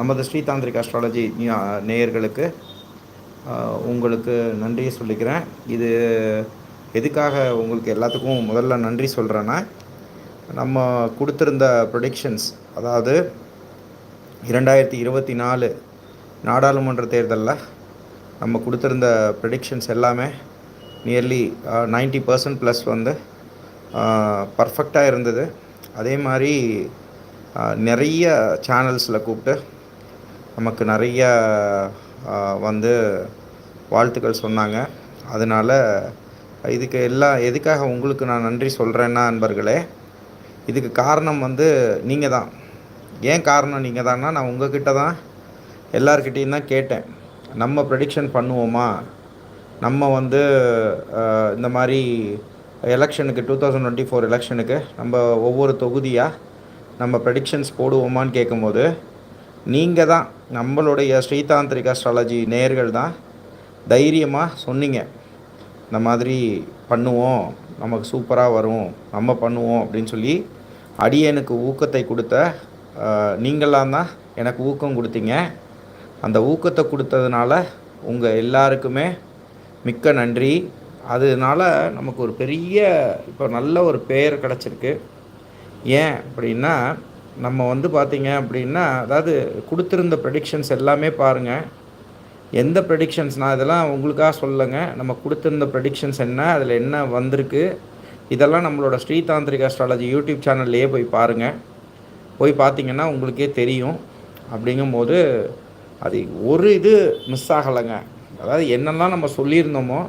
நமது ஸ்ரீதாந்திரிக் அஸ்ட்ராலஜி நேயர்களுக்கு உங்களுக்கு நன்றியை சொல்லிக்கிறேன். இது எதுக்காக உங்களுக்கு எல்லாத்துக்கும் முதல்ல நன்றி சொல்கிறேன்னா நம்ம கொடுத்துருந்த ப்ரொடிக்ஷன்ஸ் அதாவது இரண்டாயிரத்தி இருபத்தி நாலு நாடாளுமன்ற தேர்தலில் நம்ம கொடுத்துருந்த ப்ரெடிக்ஷன்ஸ் எல்லாமே நியர்லி நைன்ட்டி பர்சன்ட் ப்ளஸ் வந்து பர்ஃபெக்டாக இருந்தது. அதே மாதிரி நிறைய சேனல்ஸில் கூப்பிட்டு நமக்கு நிறைய வந்து வாழ்த்துக்கள் சொன்னாங்க. அதனால் இதுக்கு எல்லாம் எதுக்காக உங்களுக்கு நான் நன்றி சொல்கிறேன்னா நண்பர்களே இதுக்கு காரணம் வந்து நீங்கள் தான். ஏன் காரணம் நீங்கள் தான்னா நான் உங்ககிட்ட தான் எல்லார்கிட்டேயும் தான் கேட்டேன். நம்ம ப்ரெடிக்ஷன் பண்ணுவோமா? நம்ம வந்து இந்த மாதிரி எலெக்ஷனுக்கு டூ தௌசண்ட் டுவெண்ட்டி ஃபோர் எலெக்ஷனுக்கு நம்ம ஒவ்வொரு தொகுதியாக நம்ம ப்ரெடிக்ஷன்ஸ் போடுவோமான்னு கேட்கும்போது நீங்கள் தான் நம்மளுடைய ஸ்ரீதாந்திரிக் அஸ்ட்ராலஜி நேர்கள் தான் தைரியமாக சொன்னீங்க. இந்த மாதிரி பண்ணுவோம் நமக்கு சூப்பராக வரும் நம்ம பண்ணுவோம் அப்படின்னு சொல்லி அடியனுக்கு ஊக்கத்தை கொடுத்த நீங்களாம் தான் எனக்கு ஊக்கம் கொடுத்தீங்க. அந்த ஊக்கத்தை கொடுத்ததுனால உங்கள் எல்லாருக்குமே மிக்க நன்றி. அதனால நமக்கு ஒரு பெரிய இப்போ நல்ல ஒரு பெயர் கிடச்சிருக்கு. ஏன் அப்படின்னா நம்ம வந்து பார்த்திங்க அப்படின்னா அதாவது கொடுத்துருந்த ப்ரெடிக்ஷன்ஸ் எல்லாமே பாருங்கள் எந்த ப்ரெடிக்ஷன்ஸ்னால் இதெல்லாம் உங்களுக்காக சொல்லுங்க நம்ம கொடுத்துருந்த ப்ரெடிக்ஷன்ஸ் என்ன அதில் என்ன வந்திருக்கு இதெல்லாம் நம்மளோட ஸ்ரீதாந்திரிக் அஸ்ட்ராலஜி யூடியூப் சேனல்லையே போய் பாருங்கள் போய் பார்த்தீங்கன்னா உங்களுக்கே தெரியும். அப்படிங்கும்போது அது ஒரு இது மிஸ் ஆகலைங்க. அதாவது என்னெல்லாம் நம்ம சொல்லியிருந்தோமோ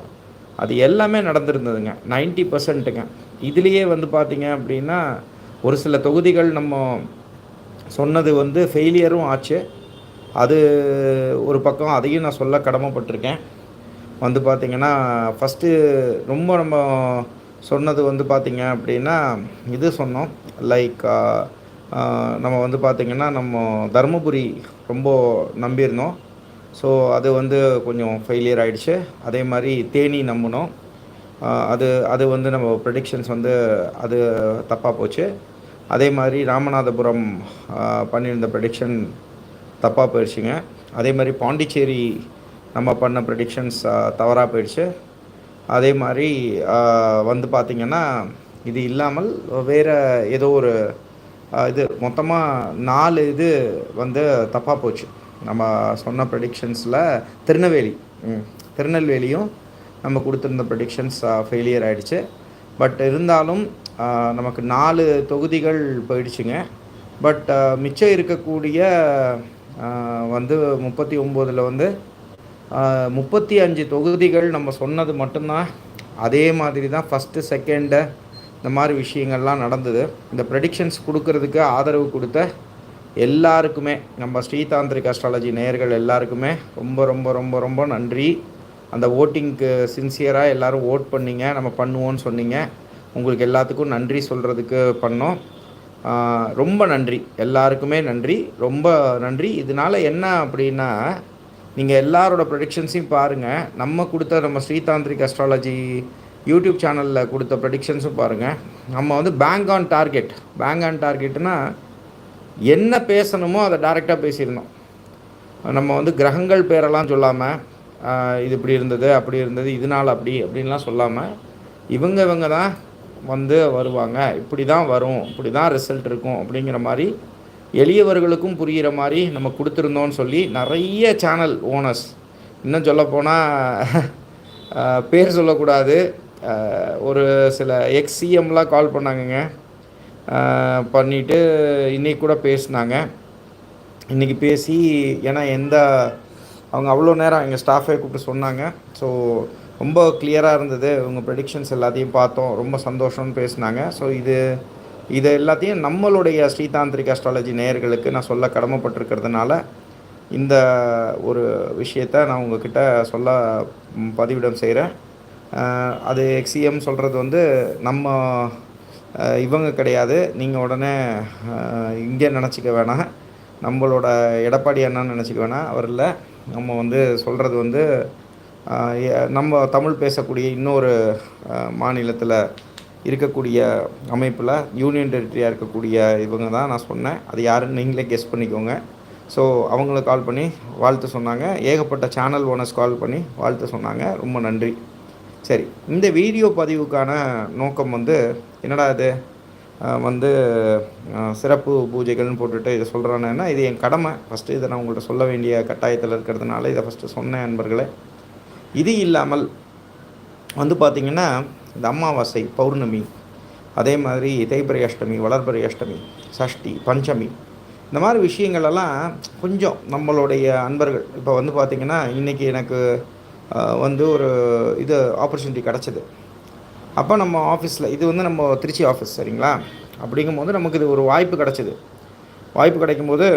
அது எல்லாமே நடந்திருந்ததுங்க. நைன்ட்டி பர்சன்ட்டுங்க இதுலேயே வந்து பார்த்திங்க அப்படின்னா ஒரு சில தொகுதிகள் நம்ம சொன்னது வந்து ஃபெயிலியரும் ஆச்சு. அது ஒரு பக்கம் அதையும் நான் சொல்ல கடமைப்பட்டிருக்கேன். வந்து பார்த்திங்கன்னா ஃபஸ்ட்டு ரொம்ப நம்ம சொன்னது வந்து பார்த்திங்க அப்படின்னா இது சொன்னோம். லைக் நம்ம வந்து பார்த்திங்கன்னா நம்ம தருமபுரி ரொம்ப நம்பியிருந்தோம். ஸோ அது வந்து கொஞ்சம் ஃபெயிலியர் ஆகிடுச்சு அதே மாதிரி தேனி நம்பினோம். அது அது வந்து நம்ம ப்ரெடிக்ஷன்ஸ் வந்து அது தப்பாக போச்சு. அதே மாதிரி ராமநாதபுரம் பண்ணியிருந்த ப்ரெடிக்ஷன் தப்பாக போயிடுச்சுங்க அதே மாதிரி பாண்டிச்சேரி நம்ம பண்ண ப்ரெடிக்ஷன்ஸ் தவறாக போயிடுச்சு அதே மாதிரி வந்து பார்த்திங்கன்னா இது இல்லாமல் வேறு ஏதோ ஒரு இது மொத்தமாக நாலு இது வந்து தப்பாக போச்சு. நம்ம சொன்ன ப்ரெடிக்ஷன்ஸில் திருநெல்வேலி திருநெல்வேலியும் நம்ம கொடுத்துருந்த ப்ரெடிக்ஷன்ஸ் ஃபெயிலியர் ஆகிடுச்சு பட் இருந்தாலும் நமக்கு நாலு தொகுதிகள் போயிடுச்சுங்க. பட் மிச்சம் இருக்கக்கூடிய வந்து முப்பத்தி ஒம்போதில் வந்து முப்பத்தி அஞ்சு தொகுதிகள் நம்ம சொன்னது மட்டும்தான். அதே மாதிரி தான் ஃபஸ்ட்டு செகண்டு இந்த மாதிரி விஷயங்கள்லாம் நடந்தது. இந்த ப்ரெடிக்ஷன்ஸ் கொடுக்கறதுக்கு ஆதரவு கொடுத்த எல்லாருக்குமே நம்ம ஸ்ரீதாந்திரிக் அஸ்ட்ராலஜி நேயர்கள் எல்லாருக்குமே ரொம்ப ரொம்ப ரொம்ப ரொம்ப நன்றி. அந்த ஓட்டிங்க்கு சின்சியராக எல்லோரும் ஓட் பண்ணிங்க. நம்ம பண்ணுவோன்னு சொன்னீங்க. உங்களுக்கு எல்லாத்துக்கும் நன்றி சொல்கிறதுக்கு பண்ணோம். ரொம்ப நன்றி. எல்லாருக்குமே நன்றி. ரொம்ப நன்றி. இதனால் என்ன அப்படின்னா நீங்கள் எல்லாரோட ப்ரொடிக்ஷன்ஸையும் பாருங்கள் நம்ம கொடுத்த நம்ம ஸ்ரீதாந்திரிக் அஸ்ட்ராலஜி யூடியூப் சேனலில் கொடுத்த ப்ரொடிக்ஷன்ஸும் பாருங்கள் நம்ம வந்து bank on target bank on டார்கெட்னா என்ன பேசணுமோ அதை டேரெக்டாக பேசியிருந்தோம் நம்ம வந்து கிரகங்கள் பேரெல்லாம் சொல்லாமல் இது இப்படி இருந்தது அப்படி இருந்தது இதனால் அப்படி அப்படின்லாம் சொல்லாமல் இவங்க இவங்க தான் வந்து வருவாங்க. இப்படி தான் வரும். இப்படி தான் ரிசல்ட் இருக்கும் அப்படிங்கிற மாதிரி எளியவர்களுக்கும் புரிகிற மாதிரி நம்ம கொடுத்துருந்தோன்னு சொல்லி நிறைய சேனல் ஓனர்ஸ் இன்னும் சொல்லப்போனால் பேர் சொல்லக்கூடாது. ஒரு சில எக்ஸிஎம்லாம் கால் பண்ணாங்கங்க. பண்ணிவிட்டு இன்றைக்கி கூட பேசினாங்க. இன்றைக்கி பேசி ஏன்னா எந்த அவங்க அவ்வளோ நேரம் எங்கள் ஸ்டாஃபே கூப்பிட்டு சொன்னாங்க. ஸோ ரொம்ப கிளியராக இருந்தது. உங்கள் ப்ரெடிக்ஷன்ஸ் எல்லாத்தையும் பார்த்தோம். ரொம்ப சந்தோஷம்னு பேசினாங்க. ஸோ இது இது எல்லாத்தையும் நம்மளுடைய ஸ்ரீதாந்திரிக் அஸ்ட்ராலஜி நேயர்களுக்கு நான் சொல்ல கடமைப்பட்டிருக்கிறதுனால இந்த ஒரு விஷயத்த நான் உங்ககிட்ட சொல்ல பதிவிடம் செய்கிறேன் அது எக்ஸிஎம் சொல்கிறது வந்து நம்ம இவங்க கிடையாது. நீங்கள் உடனே இங்கே நினச்சிக்க வேணாம். நம்மளோட எடப்பாடி அண்ணான்னு நினச்சிக்க வேணாம். அவர் இல்லை. நம்ம வந்து சொல்கிறது வந்து நம்ம தமிழ் பேசக்கூடிய இன்னொரு மாநிலத்தில் இருக்கக்கூடிய அமைப்பில் யூனியன் டெரிட்டரியாக இருக்கக்கூடிய இவங்க தான் நான் சொன்னேன். அது யாருன்னு நீங்களே கெஸ் பண்ணிக்கோங்க. ஸோ அவங்கள கால் பண்ணி வாழ்த்து சொன்னாங்க. ஏகப்பட்ட சேனல் ஓனர்ஸ் கால் பண்ணி வாழ்த்து சொன்னாங்க. ரொம்ப நன்றி. சரி இந்த வீடியோ பதிவுக்கான நோக்கம் வந்து என்னடா இது? வந்து சிறப்பு பூஜைகள்னு போட்டுட்டு இதை சொல்கிறானேன்னா இது என் கடமை. ஃபஸ்ட்டு இதை நான் உங்கள்கிட்ட சொல்ல வேண்டிய கட்டாயத்தில் இருக்கிறதுனால இதை ஃபஸ்ட்டு சொன்னேன் நண்பர்களே இது இல்லாமல் வந்து பார்த்திங்கன்னா இந்த அமாவாசை பௌர்ணமி அதே மாதிரி தேய்பிரை அஷ்டமி வளர்பரி அஷ்டமி சஷ்டி பஞ்சமி இந்த மாதிரி விஷயங்களெல்லாம் கொஞ்சம் நம்மளுடைய அன்பர்கள் இப்போ வந்து பார்த்திங்கன்னா இன்றைக்கி எனக்கு வந்து ஒரு இது ஆப்பர்ச்சுனிட்டி கிடச்சிது. அப்போ நம்ம ஆஃபீஸில் இது வந்து நம்ம திருச்சி ஆஃபீஸ் சரிங்களா? அப்படிங்கும்போது நமக்கு இது ஒரு வாய்ப்பு கிடச்சிது. வாய்ப்பு கிடைக்கும்போது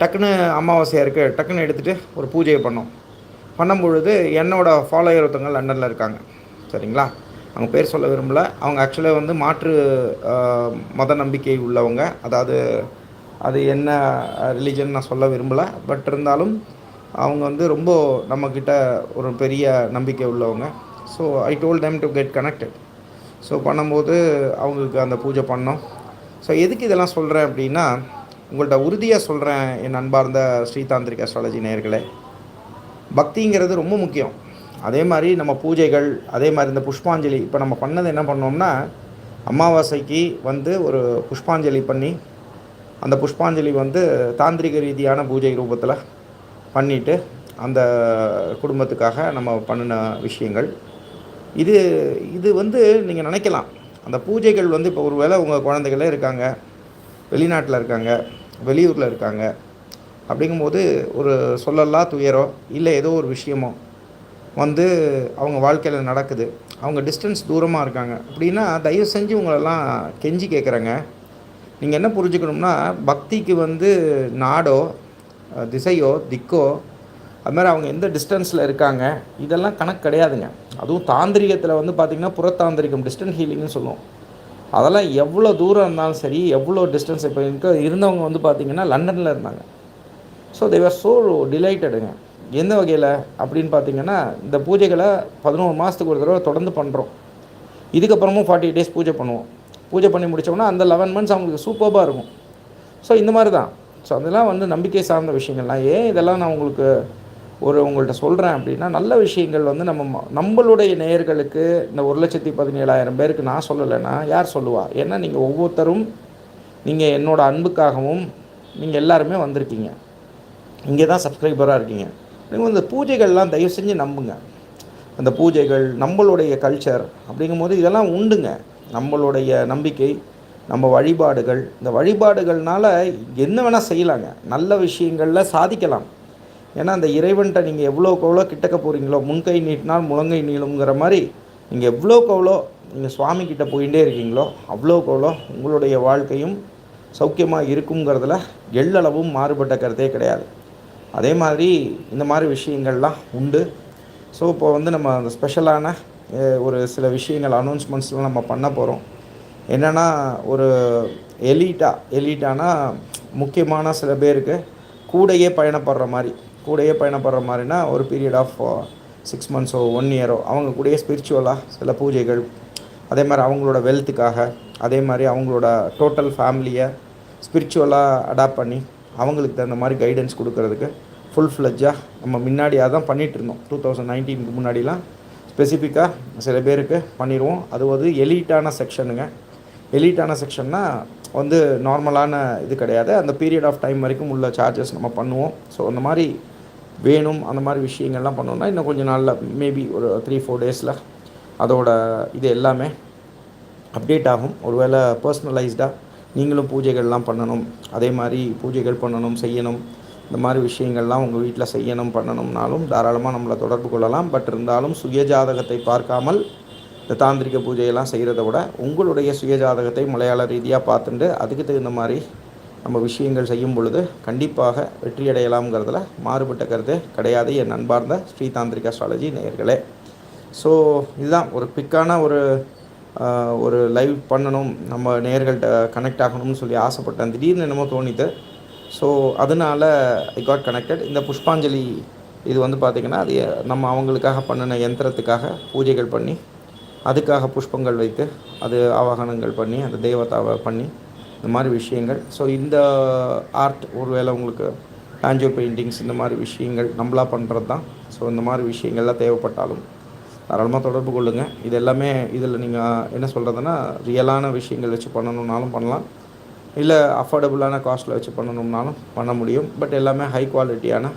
டக்குன்னு அமாவாசையாக இருக்குது டக்குன்னு எடுத்துகிட்டு ஒரு பூஜையை பண்ணோம். பண்ணும் பொழுது என்னோடய ஃபாலோயர் ஒருத்தவங்க லண்டனில் இருக்காங்க. சரிங்களா? அவங்க பேர் சொல்ல விரும்பல. அவங்க ஆக்சுவலாக வந்து மாற்று மத நம்பிக்கை உள்ளவங்க. அதாவது அது என்ன ரிலீஜன் நான் சொல்ல விரும்பலை. பட் இருந்தாலும் அவங்க வந்து ரொம்ப நம்மக்கிட்ட ஒரு பெரிய நம்பிக்கை உள்ளவங்க. So I told time to get connected so பண்ணும்போது அவங்களுக்கு அந்த பூஜை பண்ணோம். ஸோ எதுக்கு இதெல்லாம் சொல்கிறேன் அப்படின்னா உங்கள்கிட்ட உறுதியாக சொல்கிறேன் என் அன்பார்ந்த ஸ்ரீதாந்திரிக் அஸ்ட்ராலஜி நேர்களே பக்திங்கிறது ரொம்ப முக்கியம். அதே மாதிரி நம்ம பூஜைகள் அதே மாதிரி இந்த புஷ்பாஞ்சலி இப்போ நம்ம பண்ணது என்ன பண்ணோம்னா அமாவாசைக்கு வந்து ஒரு புஷ்பாஞ்சலி பண்ணி அந்த புஷ்பாஞ்சலி வந்து தாந்திரிக ரீதியான பூஜை ரூபத்தில் பண்ணிவிட்டு அந்த குடும்பத்துக்காக நம்ம பண்ணின விஷயங்கள். இது இது வந்து நீங்கள் நினைக்கலாம். அந்த பூஜைகள் வந்து இப்போ ஒரு வேளை உங்கள் குழந்தைகளே இருக்காங்க வெளிநாட்டில் இருக்காங்க வெளியூரில் இருக்காங்க அப்படிங்கும்போது ஒரு சொல்லலா துயரோ இல்லை ஏதோ ஒரு விஷயமோ வந்து அவங்க வாழ்க்கையில் நடக்குது. அவங்க டிஸ்டன்ஸ் தூரமாக இருக்காங்க. அப்படின்னா தயவு செஞ்சு உங்களெல்லாம் கெஞ்சி கேட்குறேங்க. நீங்கள் என்ன புரிஞ்சுக்கணும்னா பக்திக்கு வந்து நாடோ திசையோ திக்கோ அதுமாதிரி அவங்க எந்த டிஸ்டன்ஸில் இருக்காங்க இதெல்லாம் கணக்கு கிடையாதுங்க. அதுவும் தாந்திரிகத்தில் வந்து பார்த்திங்கன்னா புறத்தாந்திரிகம் டிஸ்டன்ஸ் ஹீலிங்னு சொல்லுவோம். அதெல்லாம் எவ்வளோ தூரம் இருந்தாலும் சரி எவ்வளோ டிஸ்டன்ஸ் இப்போ இருக்க இருந்தவங்க வந்து பார்த்திங்கன்னா லண்டனில் இருந்தாங்க. ஸோ தேவர் ஸோ டிலைட்டடுங்க எந்த வகையில்? அப்படின்னு பார்த்தீங்கன்னா இந்த பூஜைகளை பதினோரு மாதத்துக்கு ஒரு தடவை தொடர்ந்து பண்ணுறோம் இதுக்கப்புறமும் ஃபார்ட்டி டேஸ் பூஜை பண்ணுவோம். பூஜை பண்ணி முடித்தோம்னா அந்த லெவன் மந்த்ஸ் அவங்களுக்கு சூப்பராக இருக்கும். ஸோ இந்த மாதிரி தான் ஸோ அதெல்லாம் வந்து நம்பிக்கை சார்ந்த விஷயங்கள்லாம் ஏன் இதெல்லாம் நான் உங்களுக்கு ஒரு உங்கள்கிட்ட சொல்கிறேன் அப்படின்னா நல்ல விஷயங்கள் வந்து நம்ம நம்மளுடைய நேயர்களுக்கு இந்த ஒரு லட்சத்தி பதினேழாயிரம் பேருக்கு நான் சொல்லலைன்னா யார் சொல்லுவா? ஏன்னா நீங்கள் ஒவ்வொருத்தரும் நீங்கள் என்னோடய அன்புக்காகவும் நீங்கள் எல்லாருமே வந்திருக்கீங்க. இங்கே தான் சப்ஸ்கிரைபராக இருக்கீங்க. நீங்கள் இந்த பூஜைகள்லாம் தயவு செஞ்சு நம்புங்க. அந்த பூஜைகள் நம்மளுடைய கல்ச்சர் அப்படிங்கும்போது இதெல்லாம் உண்டுங்க. நம்மளுடைய நம்பிக்கை நம்ம வழிபாடுகள். இந்த வழிபாடுகள்னால என்ன வேணால் செய்யலாங்க. நல்ல விஷயங்களில் சாதிக்கலாம். ஏன்னா அந்த இறைவன்கிட்ட நீங்கள் எவ்வளோக்கு எவ்வளோ கிட்டக்க போகிறீங்களோ முன்கை நீட்டினால் முழங்கை நீளுங்கிற மாதிரி நீங்கள் எவ்வளோக்கு எவ்வளோ நீங்கள் சுவாமி கிட்டே போயிட்டே இருக்கீங்களோ அவ்வளோக்கு எவ்வளோ உங்களுடைய வாழ்க்கையும் சௌக்கியமாக இருக்குங்கிறதுல எள்ளளவும் மாறுபட்ட கருத்தே கிடையாது. அதே மாதிரி இந்த மாதிரி விஷயங்கள்லாம் உண்டு. ஸோ இப்போ வந்து நம்ம அந்த ஸ்பெஷலான ஒரு சில விஷயங்கள் அனௌன்ஸ்மெண்ட்ஸ்லாம் நம்ம பண்ண போகிறோம் என்னென்னா ஒரு எலீட்டா எலீட்டானா முக்கியமான சில பேருக்கு கூடையே பயணப்படுற மாதிரி கூடையே பயணப்படுற மாதிரினா ஒரு பீரியட் ஆஃப் சிக்ஸ் மந்த்ஸோ ஒன் இயரோ அவங்க கூடயே ஸ்பிரிச்சுவலாக சில பூஜைகள் அதே மாதிரி அவங்களோட வெல்த்துக்காக அதே மாதிரி அவங்களோட டோட்டல் ஃபேமிலியை ஸ்பிரிச்சுவலாக அடாப்ட் பண்ணி அவங்களுக்கு தகுந்த மாதிரி கைடன்ஸ் கொடுக்கறதுக்கு ஃபுல் ஃப்ளெஜ்ஜாக நம்ம முன்னாடியாக தான் பண்ணிகிட்டு இருந்தோம் டூ தௌசண்ட் நைன்டீனுக்கு முன்னாடிலாம். ஸ்பெசிஃபிக்காக சில பேருக்கு பண்ணிடுவோம் அது வந்து எலீட்டான செக்ஷனுங்க எலீட்டான செக்ஷன்னா வந்து நார்மலான இது கிடையாது. அந்த பீரியட் ஆஃப் டைம் வரைக்கும் உள்ள சார்ஜஸ் நம்ம பண்ணுவோம். ஸோ அந்த மாதிரி வேணும் அந்த மாதிரி விஷயங்கள்லாம் பண்ணோம்னா இன்னும் கொஞ்சம் நாளில் மேபி ஒரு த்ரீ ஃபோர் டேஸில் அதோட இது எல்லாமே அப்டேட் ஆகும். ஒருவேளை பர்சனலைஸ்டாக நீங்களும் பூஜைகள்லாம் பண்ணணும். அதே மாதிரி பூஜைகள் பண்ணணும் செய்யணும். இந்த மாதிரி விஷயங்கள்லாம் உங்கள் வீட்டில் செய்யணும் பண்ணணும்னாலும் தாராளமாக நம்மளை தொடர்பு கொள்ளலாம். பட் இருந்தாலும் சுயஜாதகத்தை பார்க்காமல் இந்த தாந்திரிக பூஜையெல்லாம் செய்கிறத விட உங்களுடைய சுயஜாதகத்தை மலையாள ரீதியாக பார்த்துட்டு அதுக்கு தகுந்த மாதிரி நம்ம விஷயங்கள் செய்யும் பொழுது கண்டிப்பாக வெற்றியடையலாம்ங்கிறதுல மாறுபட்ட கருத்து கிடையாது. என் நண்பார்ந்த ஸ்ரீதாந்திரிக் அஸ்ட்ராலஜி நேயர்களே. ஸோ இதுதான் ஒரு பிக்கான ஒரு ஒரு லைவ் பண்ணணும். நம்ம நேர்கள்ட்ட கனெக்ட் ஆகணும்னு சொல்லி ஆசைப்பட்டேன். திடீர்னு என்னமோ தோணித்து ஸோ அதனால் ஐ காட் கனெக்டட் இந்த புஷ்பாஞ்சலி இது வந்து பார்த்திங்கன்னா அது நம்ம அவங்களுக்காக பண்ணின யந்திரத்துக்காக பூஜைகள் பண்ணி அதுக்காக புஷ்பங்கள் வைத்து அது ஆவாகனங்கள் பண்ணி அந்த தெய்வத்தாவை பண்ணி இந்த மாதிரி விஷயங்கள். ஸோ இந்த ஆர்ட் ஒருவேளை உங்களுக்கு ஆஞ்சோ பெயிண்டிங்ஸ் இந்த மாதிரி விஷயங்கள் நம்மளாக பண்ணுறது தான். ஸோ இந்த மாதிரி விஷயங்கள்லாம் தேவைப்பட்டாலும் தாராளமாக தொடர்பு கொள்ளுங்கள் இது எல்லாமே இதில் நீங்கள் என்ன சொல்கிறதுனா ரியலான விஷயங்கள் வச்சு பண்ணணுன்னாலும் பண்ணலாம். இல்லை அஃபோர்டபுளான காஸ்ட்டில் வச்சு பண்ணணும்னாலும் பண்ண முடியும். பட் எல்லாமே ஹை குவாலிட்டியான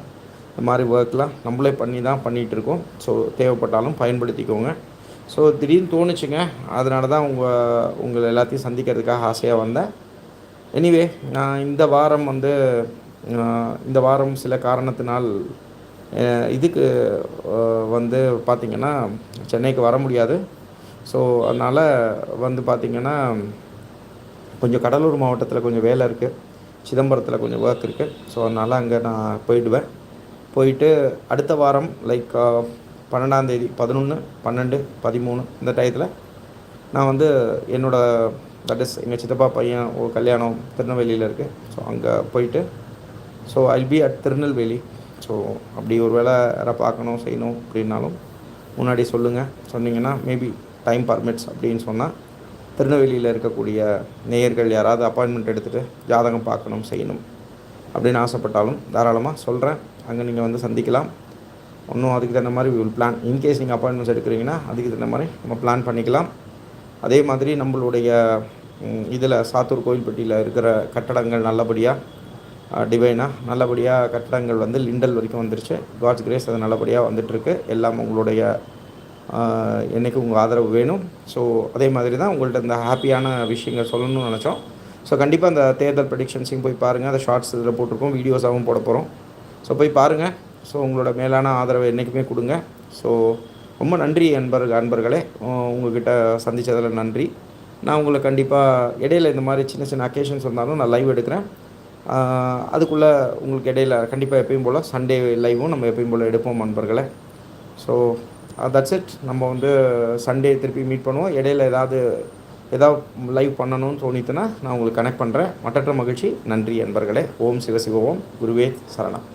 இந்த மாதிரி ஒர்க்லாம் நம்மளே பண்ணி தான் பண்ணிகிட்ருக்கோம் ஸோ தேவைப்பட்டாலும் பயன்படுத்திக்கோங்க. ஸோ திடீர்னு தோணுச்சுங்க. அதனால தான் உங்கள் உங்களை எல்லாத்தையும் சந்திக்கிறதுக்காக ஆசையாக வந்தேன். எனிவே நான் இந்த வாரம் வந்து இந்த வாரம் சில காரணத்தினால் இதுக்கு வந்து பார்த்திங்கன்னா சென்னைக்கு வர முடியாது. ஸோ அதனால் வந்து பார்த்திங்கன்னா கொஞ்சம் கடலூர் மாவட்டத்தில் கொஞ்சம் வேலை இருக்குது சிதம்பரத்தில் கொஞ்சம் ஒர்க் இருக்குது ஸோ அதனால் அங்கே நான் போயிடுவேன். போயிட்டு அடுத்த வாரம் லைக் பன்னெண்டாந்தேதி பதினொன்று பன்னெண்டு பதிமூணு இந்த டயத்தில் நான் வந்து என்னோடய தட் இஸ் எங்கள் சித்தப்பா பையன் ஒரு கல்யாணம் திருநெல்வேலியில் இருக்குது ஸோ அங்கே போயிட்டு so I'll be at Tirunelveli. So அப்படி ஒரு வேளை யாராவது பார்க்கணும் செய்யணும் அப்படின்னாலும் முன்னாடி சொல்லுங்கள் சொன்னீங்கன்னா மேபி டைம் பர்மிட்ஸ் அப்படின்னு சொன்னால் திருநெல்வேலியில் இருக்கக்கூடிய நேயர்கள் யாராவது அப்பாயின்மெண்ட் எடுத்துகிட்டு ஜாதகம் பார்க்கணும் செய்யணும் அப்படின்னு ஆசைப்பட்டாலும் தாராளமாக சொல்கிறேன் அங்கே நீங்கள் வந்து சந்திக்கலாம். ஒன்றும் அதுக்கு தகுந்த மாதிரி வில் பிளான் இன்கேஸ் நீங்கள் அப்பாயின்மெண்ட்ஸ் எடுக்கிறீங்கன்னா அதுக்கு தகுந்த மாதிரி நம்ம பிளான் பண்ணிக்கலாம். அதே மாதிரி நம்மளுடைய இதில் சாத்தூர் கோயில்பட்டியில் இருக்கிற கட்டடங்கள் நல்லபடியாக டிவைனாக நல்லபடியாக கட்டடங்கள் வந்து லிண்டல் வரைக்கும் வந்துருச்சு. காட்ஸ் கிரேஸ் அது நல்லபடியாக வந்துட்டுருக்கு எல்லாம் உங்களுடைய என்றைக்கு உங்கள் ஆதரவு வேணும். ஸோ அதே மாதிரி தான் உங்கள்கிட்ட இந்த ஹாப்பியான விஷயங்கள் சொல்லணும்னு நினச்சோம். ஸோ கண்டிப்பாக அந்த தேர்தல் ப்ரெடிக்ஷன்ஸையும் போய் பாருங்கள் அந்த ஷார்ட்ஸ் இதில் போட்டிருக்கோம். வீடியோஸாகவும் போட போகிறோம் ஸோ போய் பாருங்கள் ஸோ உங்களோட மேலான ஆதரவை என்றைக்குமே கொடுங்க. ஸோ ரொம்ப நன்றி அன்பர் அன்பர்களே. உங்கள்கிட்ட சந்தித்ததில் நன்றி. நான் உங்களை கண்டிப்பாக இடையில இந்த மாதிரி சின்ன சின்ன அக்கேஷன்ஸ் வந்தாலும் நான் லைவ் எடுக்கிறேன். அதுக்குள்ளே உங்களுக்கு இடையில கண்டிப்பாக எப்பயும் போல் சண்டே லைவும் நம்ம எப்பயும் போல் எடுப்போம் நண்பர்களை ஸோ Uh, தட்ஸ் இட் நம்ம வந்து சண்டே திருப்பி மீட் பண்ணுவோம். இடையில ஏதாவது ஏதாவது லைவ் பண்ணணும்னு தோணித்துன்னா நான் உங்களுக்கு கனெக்ட் பண்ணுறேன் மற்றற்ற மகிழ்ச்சி. நன்றி அன்பர்களே. ஓம் சிவசிவ ஓம். குருவே சரணம்.